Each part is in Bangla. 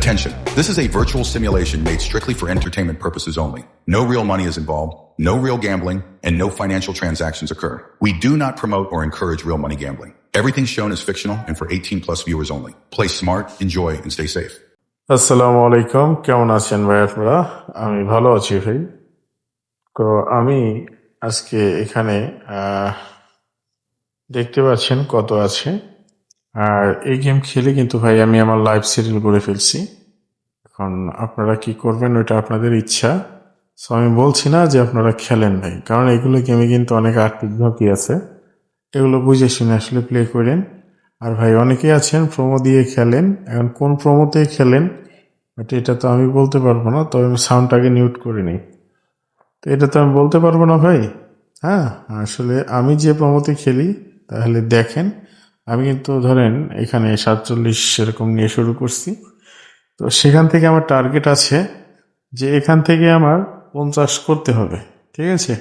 Attention. This is a virtual simulation made strictly for entertainment purposes only. No real money is involved, no real gambling, and no financial transactions occur. We do not promote or encourage real money gambling. Everything shown is fictional and for 18 plus viewers only. Play smart, enjoy, and stay safe. আসসালামু আলাইকুম কেমন আছেন ভাই আপনারা আমি ভালো আছি ভাই তো আমি আজকে এখানে আহ, দেখতে পাচ্ছেন কত আছে আর এই গেম খেলে কিন্তু ভাই আমি আমার লাইফ সেটেল করে ফেলছি। এখন আপনারা কি করবেন, ওইটা আপনাদের ইচ্ছা। সো আমি বলছি না যে আপনারা খেলেন নাই। কারণ এগুলো গেমে কিন্তু অনেক আর্থিক ঝুঁকি আছে। এগুলো বুঝে শুনে আসলে প্লে করেন। আর ভাই অনেকেই আছেন প্রোমো দিয়ে খেলেন। এখন কোন প্রোমোতে খেলেন বাট এটা তো আমি বলতে পারব না। তবে আমি সাউন্ডটাকে মিউট করে নিই। তো এটা তো আমি বলতে পারব না ভাই। হ্যাঁ আসলে আমি যে প্রোমোতে খেলি, তাহলে দেখেন আমি কিন্তু ধরেন এখানে সাতচল্লিশ সেরকম নিয়ে শুরু করছি। তো সেখান থেকে আমার টার্গেট আছে যে এখান থেকে আমার পঞ্চাশ করতে হবে, ঠিক আছে?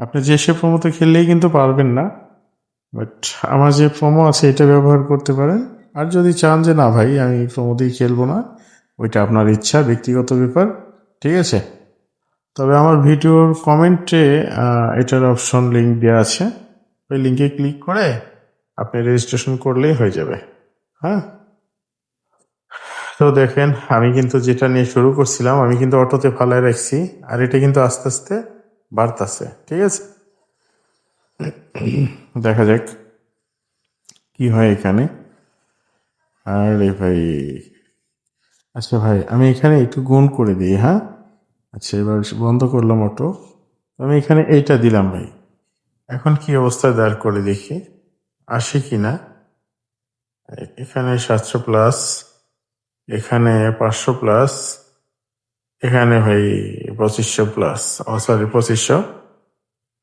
আপনি যে সে প্রোমোতে খেললেই কিন্তু পারবেন না বাট আমার যে প্রোমো আছে এটা ব্যবহার করতে পারেন। আর যদি চান যে না ভাই, আমি প্রোমোতেই খেলব না, ওইটা আপনার ইচ্ছা, ব্যক্তিগত ব্যাপার, ঠিক আছে? তবে আমার ভিডিওর কমেন্টে এটার অপশন লিঙ্ক দেওয়া আছে। ওই লিঙ্কে ক্লিক করে আপনি রেজিস্ট্রেশন করলেই হয়ে যাবে হ্যাঁ? তো দেখেন, আমি কিন্তু যেটা নিয়ে শুরু করছিলাম, আমি কিন্তু অটোতে ফালায় রাখছি, আর এটা কিন্তু আস্তে আস্তে বাড়তাছে, ঠিক আছে? দেখা যাক কি হয় এখানে। আরে ভাই আচ্ছা ভাই, আমি এখানে একটু গুণ করে দিই হ্যাঁ? আচ্ছা এবার বন্ধ করলাম অটো। আমি এখানে এইটা দিলাম ভাই। এখন কি অবস্থায় দাঁড় করে দেখি। আসে কি না এখানে সাতশো প্লাস, এখানে পাঁচশো প্লাস, এখানে ভাই পঁচিশশো প্লাস। ও সরি পঁচিশশো।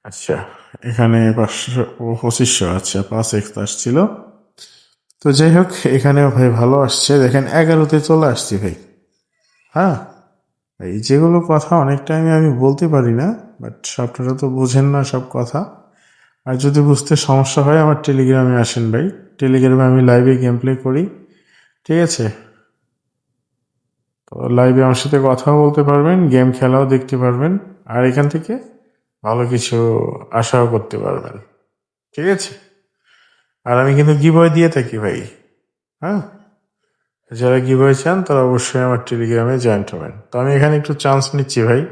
আচ্ছা এখানে পাঁচশো পঁচিশশো আচ্ছা পাঁচ এক্স আসছিল। তো যাই হোক এখানেও ভাই ভালো আসছে। দেখেন, এগারোতে চলে আসছি ভাই। হ্যাঁ এই যেগুলো কথা অনেক টাইমে আমি বলতে পারি না বাট আপনারা তো বোঝেন না সব কথা। আর যদি বুঝতে সমস্যা হয়, আমার টেলিগ্রামে আসেন ভাই। টেলিগ্রামে আমি লাইভে গেম প্লে করি। ঠিক আছে? তো লাইভে আমার সাথে কথাও বলতে পারবেন গেম খেলাও দেখতে পারবেন, আর এখান থেকে ভালো কিছু আশাও করতে পারবেন। ঠিক আছে? আর আমি কিন্তু গিভওয়ে দিয়ে থাকি ভাই। হ্যাঁ? যারা গিভওয়ে চান, তারা অবশ্যই আমার টেলিগ্রামে জয়েন্ট হবেন। তো আমি এখানে একটু চান্স নিচ্ছি ভাই।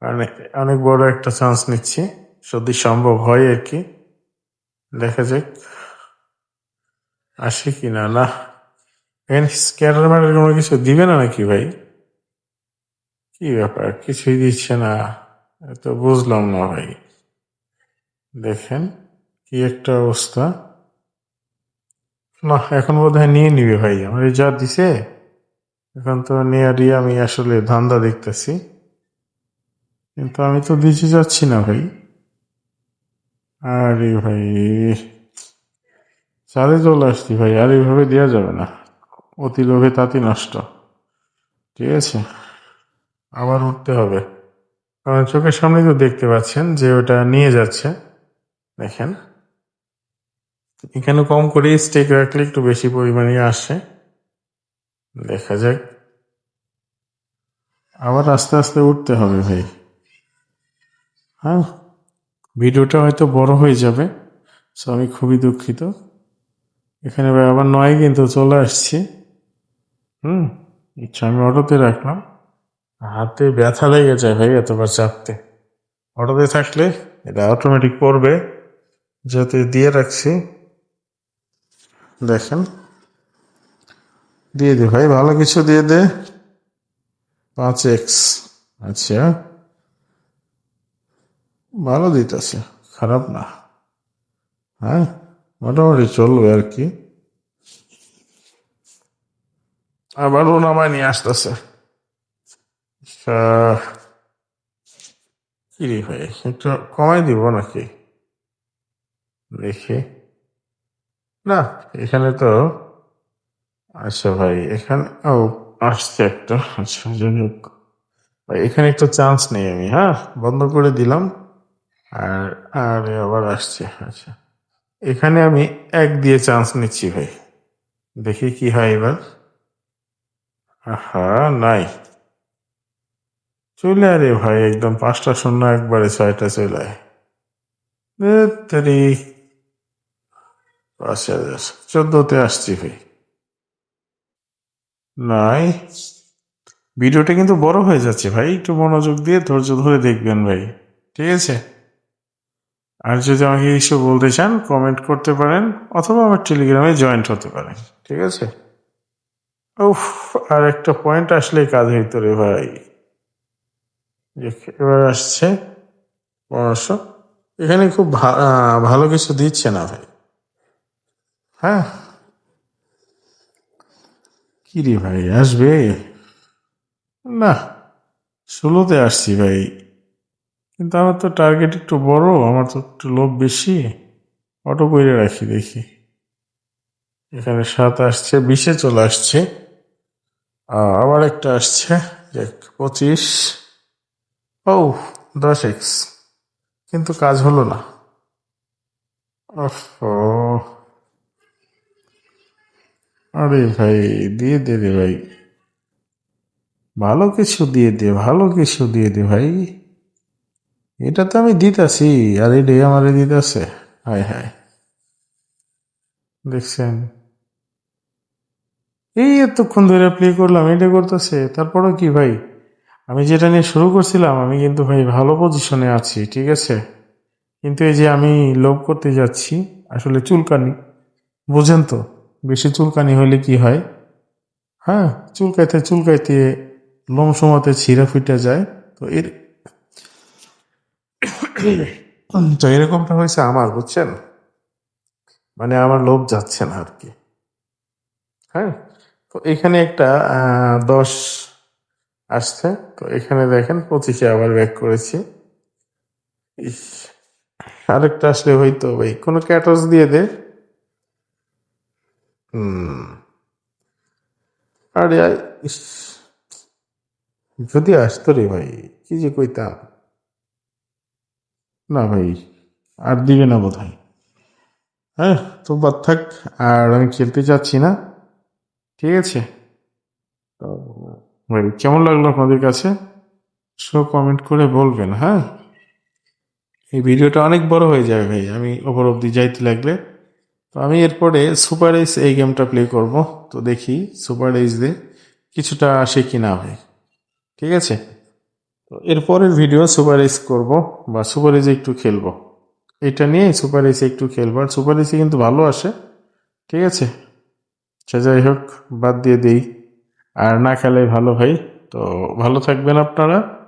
কারণ অনেক বড় একটা চান্স নিচ্ছি। যদি সম্ভব হয় আর কি, দেখা যাক। আসে কি না? না। এখানে স্ক্যাটার ম্যাটার কোনো কিছু দিবে না নাকি ভাই? কি ব্যাপার? কিছুই দিচ্ছে না। এ তো বুঝলাম না ভাই। দেখেন কি একটা অবস্থা। না, এখন বোধ হয় নিয়ে নিবে ভাই। আমার যা দিছে, এখন তো নেয়ারই আমি আসলে ধান্দা দেখতেছি। কিন্তু আমি তো দিতে যাচ্ছি না ভাই। আরে ভাই। চালে চলে আসছি ভাই, আর এইভাবে দেওয়া যাবে না। অতি লোভে তাঁতি নষ্ট। ঠিক আছে? আবার উঠতে হবে। কারণ চোখের সামনে তো দেখতে পাচ্ছেন যে ওটা নিয়ে যাচ্ছে। দেখেন। এখানে কম করে স্টেক রাখলে একটু বেশি পরিমাণে আসে। দেখা যাক। আবার আস্তে আস্তে উঠতে হবে ভাই। হ্যাঁ? ভিডিওটা হয়তো বড় হয়ে যাবে সো আমি খুবই দুঃখিত। এখানে আবার নয় কিন্তু চলে আসছি। হুম আচ্ছা আমি অটোতে রাখলাম। হাতে ব্যথা লেগে যায় ভাই এতবার চাপতে। অটোতে থাকলে এটা অটোমেটিক পড়বে যাতে দিয়ে রাখছি। দেখেন। দিয়ে দে ভাই, ভালো কিছু দিয়ে দে। পাঁচ এক্স আচ্ছা। ভালো দিতেছে, খারাপ না। হ্যাঁ মোটামুটি চলবে আর কি। আবারও নামায় নিয়ে আসতেছে। কি রে ভাই, একটু কমাই দিব নাকি? দেখি। না, এখানে তো আচ্ছা ভাই, এখানে, ও, আসছে একটা। আচ্ছা ভাই, এখানে একটু চান্স নেই আমি হ্যাঁ? বন্ধ করে দিলাম। আর আর আবার আসছি আচ্ছা। এখানে আমি এক দিয়ে চান্স নিচ্ছি ভাই। দেখি কি হয় এবার। আহা, নাই। চলে আরে ভাই, একদম পাঁচটা শূন্য একবারে ছয়টা চলে আয়। তারি। পাঁচ হাজার চোদ্দতে আসছি ভাই। নাই। ভিডিওটা কিন্তু বড় হয়ে যাচ্ছে ভাই, একটু মনোযোগ দিয়ে ধৈর্য ধরে দেখবেন ভাই। ঠিক আছে? আর যদি আমাকে কিছু বলতে চান কমেন্ট করতে পারেন, অথবা আমার টেলিগ্রামে জয়েন্ট হতে পারেন। ঠিক আছে? উফ, আর একটা পয়েন্ট আসলেই কাজ হইতো রে ভাই এবার আসছে পরামর্শ। এখানে খুব ভালো কিছু দিচ্ছে না ভাই। হ্যাঁ? কি রে ভাই, আসবে? না, ষোলোতে আসছি ভাই। কিন্তু আমার তো টার্গেট একটু বড়, আমার তো একটু লোভ বেশি। অটো করে রাখি, দেখি। এখানে সাত আসছে, বিশে চলে আসছে। আবার একটা আসছে দেখ পঁচিশ। ও দশ এক্স। কিন্তু কাজ হলো না। আরে ভাই, দিয়ে দে রে ভাই। ভালো কিছু দিয়ে দে, ভালো কিছু দিয়ে দে ভাই। এটা তো আমি দিতাছি, আর এটাই আমারে দিতেছে। হায় হায় দেখছেন? এই এতক্ষণ ধরে প্লে করলাম, এটা করতেছে, তারপরও কি ভাই? আমি যেটা নিয়ে শুরু করছিলাম, আমি কিন্তু ভাই ভালো পজিশনে আছি, ঠিক আছে? কিন্তু এই যে আমি লোভ করতে যাচ্ছি, আসলে চুলকানি, বোঝেন তো, বেশি চুলকানি হলে কি হয়? হ্যাঁ চুলকাইতে চুলকাইতে লোম সময়তে ছিঁড়া ফিটে যায়, তো এর তো এরকমটা হয়েছে আমার, বুঝছেন? মানে আমার লোভ যাচ্ছে না আর কি হ্যাঁ? তো এখানে একটা দশ আসছে। তো এখানে দেখেন, পঁচিশে আবার ব্যাক করেছি। আরেকটা আসলে হয়তো ভাই। কোনো ক্যাটস দিয়ে দে। হুম। আরে যদি আসতো রে ভাই, কি যে কইতাম। না ভাই, আর দিবে না বোধ হয় হ্যাঁ তো বাদ থাক, আর আমি খেলতে চাচ্ছি না। ঠিক আছে। তো ভাই, কেমন লাগল আপনাদের কাছে? সব কমেন্ট করে বলবেন হ্যাঁ? এই ভিডিওটা অনেক বড় হয়ে যাবে ভাই, আমি ওপর অব্দি যাইতে লাগলে। তো আমি এরপরে সুপার এইস এই গেমটা প্লে করব। তো দেখি সুপার এইস দিয়ে কিছুটা আসে কি না ভাই। ঠিক আছে? এরপরের ভিডিও সুপার করব বা সুপার একটু খেলব। এটা নিয়ে সুপার একটু খেলব। আর সুপার কিন্তু ভালো আসে। ঠিক আছে? সে যাই হোক, বাদ দিয়ে দিই। আর না খেলে ভালো ভাই। তো ভালো থাকবেন আপনারা।